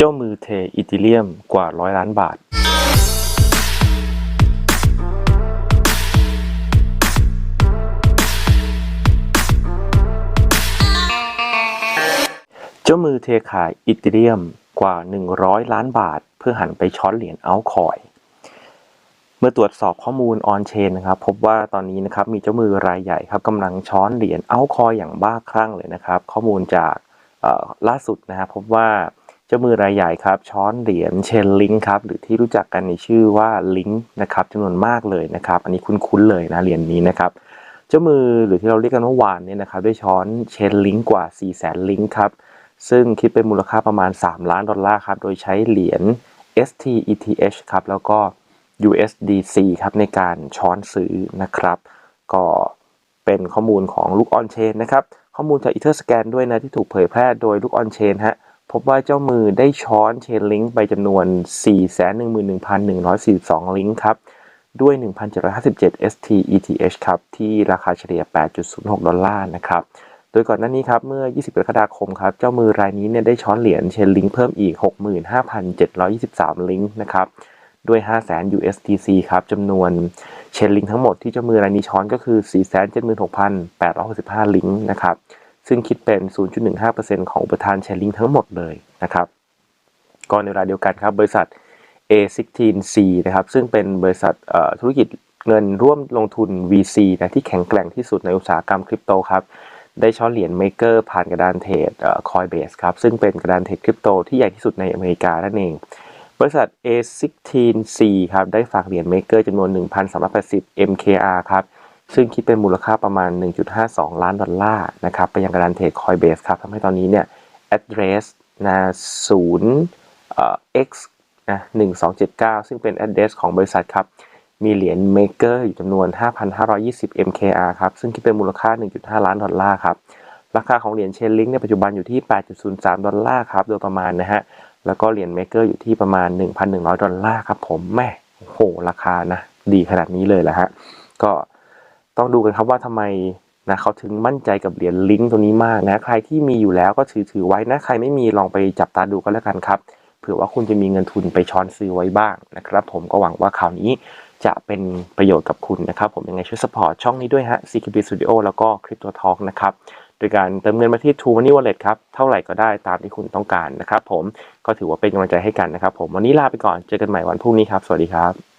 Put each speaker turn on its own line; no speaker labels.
เจ้ามือเทอีทิเลียมกว่าร้อยล้านบาทเจ้ามือเทขายอีทิเลียมกว่า 100 ล้านบาท เพื่อหันไปช้อนเหรียญเอาคอย เมื่อตรวจสอบข้อมูลออนเชนนะครับ พบว่าตอนนี้นะครับมีเจ้ามือรายใหญ่ครับกำลังช้อนเหรียญเอาคอยอย่างบ้าคลั่งเลยนะครับ ข้อมูลจากล่าสุดนะครับพบว่า เจ้ามือรายใหญ่ครับช้อนเหรียญเชนลิงครับหรือที่รู้จักกันในชื่อว่าลิงนะครับจำนวนมากเลยนะครับ อันนี้คุ้นๆเลยนะเหรียญนี้นะครับเจ้ามือหรือที่เราเรียกกันว่าวานเนี่ยนะครับได้ช้อนเชนลิงกว่า 4 0 0แสนลิงครับซึ่งคิดเป็นมูลค่าประมาณ 3 ล้านดอลลาร์ครับโดยใช้เหรียญ STETH ครับแล้วก็ USDC ครับในการช้อนซื้อนะครับก็เป็นข้อมูลของลูกออนเชนนะครับข้อมูลจาก Etherscan ด้วยนะที่ถูกเผยแพร่โดยลูกออนเชนฮะ พบว่าเจ้ามือได้ช้อนเชนลิงก์ไปจำนวน 411,142 ลิงก์ครับ ด้วย 1,757 STETH ครับ ที่ราคาเฉลี่ย 8.06 ดอลลาร์นะครับ โดยก่อนหน้านี้ครับ เมื่อ 20กรกฎาคมครับ เจ้ามือรายนี้เนี่ยได้ช้อนเหรียญเชนลิงก์เพิ่มอีก 65,723 ลิงก์นะครับ ด้วย 500,000 USDC ครับจำนวนเชนลิงก์ทั้งหมดที่เจ้ามือรายนี้ช้อนก็คือ 476,865 ลิงก์นะครับ ซึ่งคิดเป็น 0.15%ของอุปทานเชนลิงทั้งหมดเลยนะครับก็ในเวลาเดียวกันครับบริษัท A16C นะครับซึ่งเป็นบริษัทธุรกิจเงินร่วมลงทุน VC นะที่แข็งแกร่งที่สุดในอุตสาหกรรมคริปโตครับได้ช้อนเหรียญ Maker ผ่านกระดานเทรดเอ่อ Coinbase ครับซึ่งเป็นกระดานเทรดคริปโตที่ใหญ่ที่สุดในอเมริกานั่นเอง บริษัท A16C ครับได้ฝากเหรียญ Maker จำนวน 1,380 MKR ครับ ซึ่งคิดเป็นมูลค่าประมาณ 1.52 ล้านดอลลาร์นะครับไปยังกระดานเทรด Coinbase ครับทำให้ตอนนี้เนี่ย address นะ0เอ่อ x นะ1279 ซึ่งเป็น address ของบริษัทครับ มีเหรียญ Maker อยู่จำนวน 5,520 MKR ครับ ซึ่งคิดเป็นมูลค่า 1.5 ล้านดอลลาร์ครับ ราคาของเหรียญเชนลิงในปัจจุบันอยู่ที่ 8.03 ดอลลาร์ครับ โดยประมาณนะฮะ แล้วก็เหรียญ Maker อยู่ที่ประมาณ 1,100 ดอลลาร์ครับผมแม่โหราคานะ ดีขนาดนี้เลยแหละฮะ ก็ ต้องดูกันครับว่าทำไมนะเขาถึงมั่นใจกับเหรียญลิงก์ตัวนี้มากนะ ใครที่มีอยู่แล้วก็ถือถือไว้นะ ใครไม่มีลองไปจับตาดูก็แล้วกันครับ เผื่อว่าคุณจะมีเงินทุนไปช้อนซื้อไว้บ้างนะครับ ผมก็หวังว่าข่าวนี้จะเป็นประโยชน์กับคุณนะครับ ผมยังไงช่วยสปอร์ตช่องนี้ด้วยฮะ CKB Studio แล้วก็ Crypto Talk นะครับ โดยการเติมเงินมาที่ True Money Wallet ครับ เท่าไหร่ก็ได้ตามที่คุณต้องการนะครับ ผม ก็ถือว่าเป็นกำลังใจให้กันนะครับ ผม วันนี้ลาไปก่อน เจอกันใหม่วันพรุ่งนี้ครับ สวัสดีครับ